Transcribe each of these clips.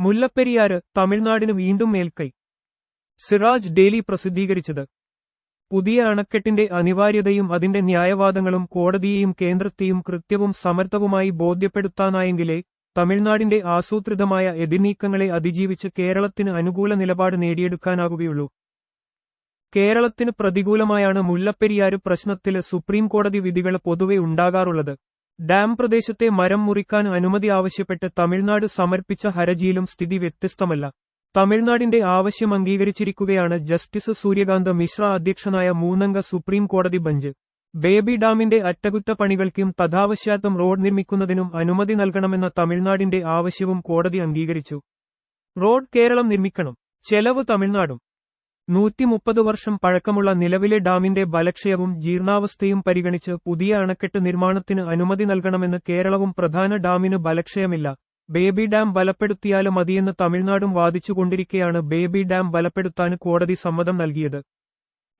മുല്ലപ്പെരിയാറ് തമിഴ്നാടിന് വീണ്ടും മേൽക്കൈ. സിറാജ് ഡെയിലി പ്രസിദ്ധീകരിച്ചത്. പുതിയ അണക്കെട്ടിന്റെ അനിവാര്യതയും അതിന്റെ ന്യായവാദങ്ങളും കോടതിയെയും കേന്ദ്രത്തെയും കൃത്യവും സമർത്ഥവുമായി ബോധ്യപ്പെടുത്താനായെങ്കിലേ തമിഴ്നാടിന്റെ ആസൂത്രിതമായ എതിർനീക്കങ്ങളെ അതിജീവിച്ച് കേരളത്തിന് അനുകൂല നിലപാട് നേടിയെടുക്കാനാകുകയുള്ളൂ. കേരളത്തിന് പ്രതികൂലമായാണ് മുല്ലപ്പെരിയാർ പ്രശ്നത്തിൽ സുപ്രീംകോടതി വിധികൾ പൊതുവെ ഉണ്ടാകാറുള്ളത്. ഡാം പ്രദേശത്തെ മരം മുറിക്കാൻ അനുമതി ആവശ്യപ്പെട്ട് തമിഴ്നാട് സമർപ്പിച്ച ഹരജിയിലും സ്ഥിതി വ്യത്യസ്തമല്ല. തമിഴ്നാടിന്റെ ആവശ്യം അംഗീകരിച്ചിരിക്കുകയാണ് ജസ്റ്റിസ് സൂര്യകാന്ത് മിശ്ര അധ്യക്ഷനായ മൂന്നംഗ സുപ്രീം കോടതി ബഞ്ച്. ബേബി ഡാമിന്റെ അറ്റകുറ്റപ്പണികൾക്കും തഥാവശ്യാർത്ഥം റോഡ് നിർമ്മിക്കുന്നതിനും അനുമതി നൽകണമെന്ന തമിഴ്നാടിന്റെ ആവശ്യവും കോടതി അംഗീകരിച്ചു. റോഡ് കേരളം നിർമ്മിക്കണം. ചെലവ് തമിഴ്നാടും. നൂറ്റിമുപ്പത് വർഷം പഴക്കമുള്ള നിലവിലെ ഡാമിന്റെ ബലക്ഷയവും ജീർണാവസ്ഥയും പരിഗണിച്ച് പുതിയ അണക്കെട്ട് നിർമ്മാണത്തിന് അനുമതി നൽകണമെന്ന് കേരളവും പ്രധാന ഡാമിന് ബലക്ഷയമില്ല. ബേബി ഡാം ബലപ്പെടുത്തിയാലും മതിയെന്ന് തമിഴ്നാടും വാദിച്ചുകൊണ്ടിരിക്കെയാണ് ബേബി ഡാം ബലപ്പെടുത്താൻ കോടതി സമ്മതം നൽകിയത്.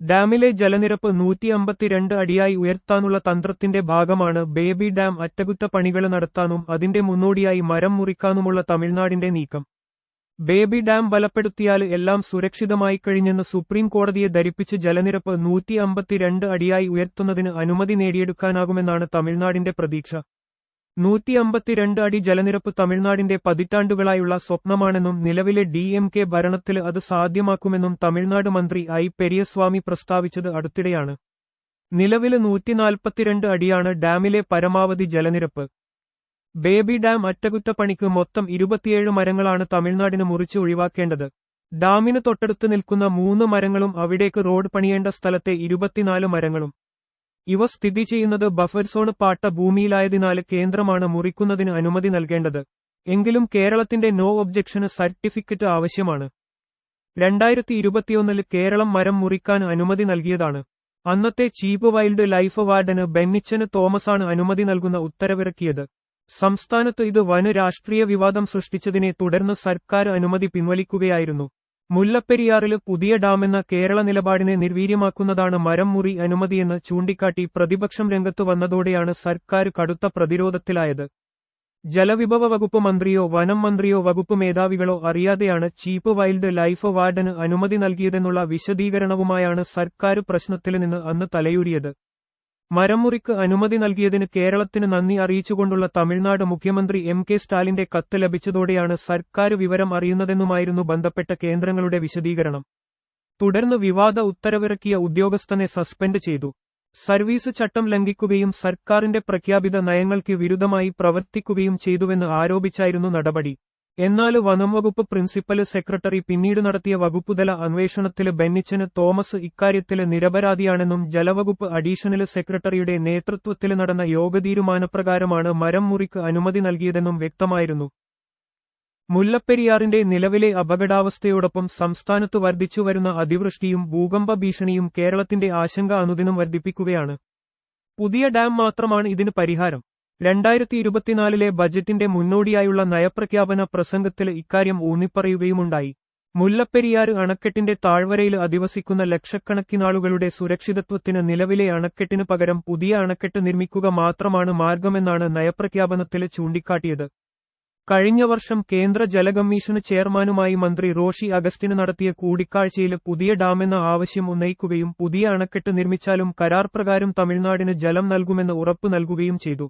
ഡാമിലെ ജലനിരപ്പ് നൂറ്റി അമ്പത്തിരണ്ട് അടിയായി ഉയർത്താനുള്ള തന്ത്രത്തിന്റെ ഭാഗമാണ് ബേബി ഡാം അറ്റകുറ്റപ്പണികൾ നടത്താനും അതിന്റെ മുന്നോടിയായി മരം മുറിക്കാനുമുള്ള തമിഴ്നാടിന്റെ നീക്കം. ബേബി ഡാം ബലപ്പെടുത്തിയാൽ എല്ലാം സുരക്ഷിതമായി കഴിഞ്ഞെന്ന് സുപ്രീം കോടതിയെ ധരിപ്പിച്ച് ജലനിരപ്പ് നൂറ്റി അമ്പത്തിരണ്ട് അടിയായി ഉയർത്തുന്നതിന് അനുമതി നേടിയെടുക്കാനാകുമെന്നാണ് തമിഴ്നാടിന്റെ പ്രതീക്ഷ. നൂറ്റി അമ്പത്തിരണ്ട് അടി ജലനിരപ്പ് തമിഴ്നാടിന്റെ പതിറ്റാണ്ടുകളായുള്ള സ്വപ്നമാണെന്നും നിലവിലെ ഡി എം കെ ഭരണത്തിൽ അത് സാധ്യമാക്കുമെന്നും തമിഴ്നാട് മന്ത്രി ഐ പെരിയസ്വാമി പ്രസ്താവിച്ചത് അടുത്തിടെയാണ്. നിലവിൽ നൂറ്റിനാൽപ്പത്തിരണ്ട് അടിയാണ് ഡാമിലെ പരമാവധി ജലനിരപ്പ്. ബേബി ഡാം അറ്റകുറ്റപ്പണിക്ക് മൊത്തം ഇരുപത്തിയേഴ് മരങ്ങളാണ് തമിഴ്നാടിന് മുറിച്ച് ഒഴിവാക്കേണ്ടത്. ഡാമിന് തൊട്ടടുത്ത് നിൽക്കുന്ന മൂന്ന് മരങ്ങളും അവിടേക്ക് റോഡ് പണിയേണ്ട സ്ഥലത്തെ ഇരുപത്തിനാല് മരങ്ങളും. ഇവ സ്ഥിതി ചെയ്യുന്നത് ബഫർ സോൺ പാട്ട ഭൂമിയിലായതിനാൽ കേന്ദ്രമാണ് മുറിക്കുന്നതിന് അനുമതി നൽകേണ്ടത്. എങ്കിലും കേരളത്തിന്റെ നോ ഒബ്ജക്ഷന് സർട്ടിഫിക്കറ്റ് ആവശ്യമാണ്. രണ്ടായിരത്തി ഇരുപത്തിയൊന്നിൽ കേരളം മരം മുറിക്കാൻ അനുമതി നൽകിയതാണ്. അന്നത്തെ ചീപ്പ് വൈൽഡ് ലൈഫ് വാർഡന് ബെന്നിച്ചന് തോമസാണ് അനുമതി നൽകുന്ന ഉത്തരവിറക്കിയത്. സംസ്ഥാനത്ത് ഇത് വന് രാഷ്ട്രീയ വിവാദം സൃഷ്ടിച്ചതിനെ തുടർന്ന് സർക്കാർ അനുമതി പിൻവലിക്കുകയായിരുന്നു. മുല്ലപ്പെരിയാറിൽ പുതിയ ഡാമെന്ന കേരള നിലപാടിനെ നിർവീര്യമാക്കുന്നതാണ് മരം മുറി അനുമതിയെന്ന് ചൂണ്ടിക്കാട്ടി പ്രതിപക്ഷം രംഗത്ത് വന്നതോടെയാണ് സർക്കാർ കടുത്ത പ്രതിരോധത്തിലായത്. ജലവിഭവ വകുപ്പ് മന്ത്രിയോ വനം മന്ത്രിയോ വകുപ്പ് മേധാവികളോ അറിയാതെയാണ് ചീപ്പ് വൈൽഡ് ലൈഫ് വാർഡന് അനുമതി നൽകിയതെന്നുള്ള വിശദീകരണവുമായാണ് സർക്കാർ പ്രശ്നത്തിൽ നിന്ന് അന്ന് തലയൂരിയത്. മരമുറിക്ക് അനുമതി നൽകിയതിന് കേരളത്തിന് നന്ദി അറിയിച്ചുകൊണ്ടുള്ള തമിഴ്നാട് മുഖ്യമന്ത്രി എം കെ സ്റ്റാലിന്റെ കത്ത് ലഭിച്ചതോടെയാണ് സർക്കാർ വിവരം അറിയുന്നതെന്നുമായിരുന്നു ബന്ധപ്പെട്ട കേന്ദ്രങ്ങളുടെ വിശദീകരണം. തുടർന്ന് വിവാദ ഉത്തരവിറക്കിയ ഉദ്യോഗസ്ഥനെ സസ്പെൻഡ് ചെയ്തു. സർവീസ് ചട്ടം ലംഘിക്കുകയും സർക്കാരിന്റെ പ്രഖ്യാപിത നയങ്ങൾക്ക് വിരുദ്ധമായി പ്രവർത്തിക്കുകയും ചെയ്തുവെന്ന് ആരോപിച്ചായിരുന്നു നടപടി. എന്നാൽ വനംവകുപ്പ് പ്രിൻസിപ്പൽ സെക്രട്ടറി പിന്നീട് നടത്തിയ വകുപ്പുതല അന്വേഷണത്തിൽ ബെന്നിച്ചന് തോമസ് ഇക്കാര്യത്തിൽ നിരപരാധിയാണെന്നും ജലവകുപ്പ് അഡീഷണൽ സെക്രട്ടറിയുടെ നേതൃത്വത്തിൽ നടന്ന യോഗ തീരുമാനപ്രകാരമാണ് മരം മുറിക്ക് അനുമതി നൽകിയതെന്നും വ്യക്തമായിരുന്നു. മുല്ലപ്പെരിയാറിന്റെ നിലവിലെ അപകടാവസ്ഥയോടൊപ്പം സംസ്ഥാനത്ത് വർദ്ധിച്ചുവരുന്ന അതിവൃഷ്ടിയും ഭൂകമ്പ ഭീഷണിയും കേരളത്തിന്റെ ആശങ്ക അനുദിനം വർദ്ധിപ്പിക്കുകയാണ്. പുതിയ ഡാം മാത്രമാണ് ഇതിന് പരിഹാരം. രണ്ടായിരത്തി ഇരുപത്തിനാലിലെ ബജറ്റിന്റെ മുന്നോടിയായുള്ള നയപ്രഖ്യാപന പ്രസംഗത്തിൽ ഇക്കാര്യം ഊന്നിപ്പറയുകയുമുണ്ടായി. മുല്ലപ്പെരിയാർ അണക്കെട്ടിന്റെ താഴ്വരയിൽ അധിവസിക്കുന്ന ലക്ഷക്കണക്കിനാളുകളുടെ സുരക്ഷിതത്വത്തിന് നിലവിലെ അണക്കെട്ടിന് പകരം പുതിയ അണക്കെട്ട് നിർമ്മിക്കുക മാത്രമാണ് മാർഗമെന്നാണ് നയപ്രഖ്യാപനത്തിൽ ചൂണ്ടിക്കാട്ടിയത്. കഴിഞ്ഞ വർഷം കേന്ദ്ര ജലകമ്മീഷന് ചെയർമാനുമായി മന്ത്രി റോഷി അഗസ്റ്റിന് നടത്തിയ കൂടിക്കാഴ്ചയിൽ പുതിയ ഡാമെന്ന ആവശ്യം ഉന്നയിക്കുകയും പുതിയ അണക്കെട്ട് നിർമ്മിച്ചാലും കരാർ പ്രകാരം തമിഴ്നാടിന് ജലം നൽകുമെന്ന് ഉറപ്പു നൽകുകയും ചെയ്തു.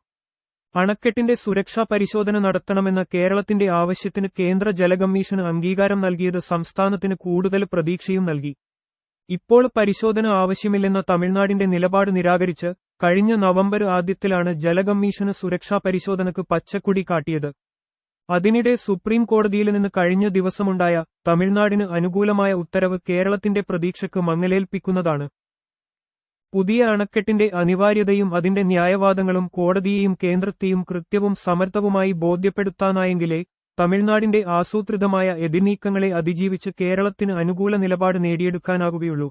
അണക്കെട്ടിന്റെ സുരക്ഷാ പരിശോധന നടത്തണമെന്ന കേരളത്തിന്റെ ആവശ്യത്തിന് കേന്ദ്ര ജലകമ്മീഷന് അംഗീകാരം നൽകിയത് സംസ്ഥാനത്തിന് കൂടുതൽ പ്രതീക്ഷയും നൽകി. ഇപ്പോൾ പരിശോധന ആവശ്യമില്ലെന്ന തമിഴ്നാടിന്റെ നിലപാട് നിരാകരിച്ച് കഴിഞ്ഞ നവംബർ ആദ്യത്തിലാണ് ജലകമ്മീഷന് സുരക്ഷാ പരിശോധനക്ക് പച്ചക്കുടി കാട്ടിയത്. അതിനിടെ സുപ്രീം കോടതിയിൽ നിന്ന് കഴിഞ്ഞ ദിവസമുണ്ടായ തമിഴ്നാടിന് അനുകൂലമായ ഉത്തരവ് കേരളത്തിന്റെ പ്രതീക്ഷക്ക് മങ്ങലേൽപ്പിക്കുന്നതാണ്. പുതിയ അണക്കെട്ടിന്റെ അനിവാര്യതയും അതിന്റെ ന്യായവാദങ്ങളും കോടതിയെയും കേന്ദ്രത്തെയും കൃത്യവും സമർത്ഥവുമായി ബോധ്യപ്പെടുത്താനായെങ്കിലേ തമിഴ്നാടിന്റെ ആസൂത്രിതമായ എതിർനീക്കങ്ങളെ അതിജീവിച്ച് കേരളത്തിന് അനുകൂല നിലപാട് നേടിയെടുക്കാനാകുകയുള്ളൂ.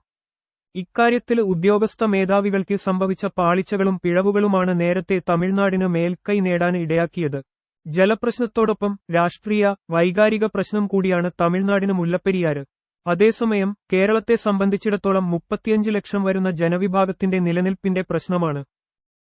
ഇക്കാര്യത്തിൽ ഉദ്യോഗസ്ഥ മേധാവികൾക്ക് സംഭവിച്ച പാളിച്ചകളും പിഴവുകളുമാണ് നേരത്തെ തമിഴ്നാടിന് മേൽക്കൈ നേടാൻ ഇടയാക്കിയത്. ജലപ്രശ്നത്തോടൊപ്പം രാഷ്ട്രീയ വൈകാരിക പ്രശ്നം കൂടിയാണ് തമിഴ്നാടിന് മുല്ലപ്പെരിയാറ്. അതേസമയം കേരളത്തെ സംബന്ധിച്ചിടത്തോളം മുപ്പത്തിയഞ്ച് ലക്ഷം വരുന്ന ജനവിഭാഗത്തിന്റെ നിലനിൽപ്പിന്റെ പ്രശ്നമാണ്.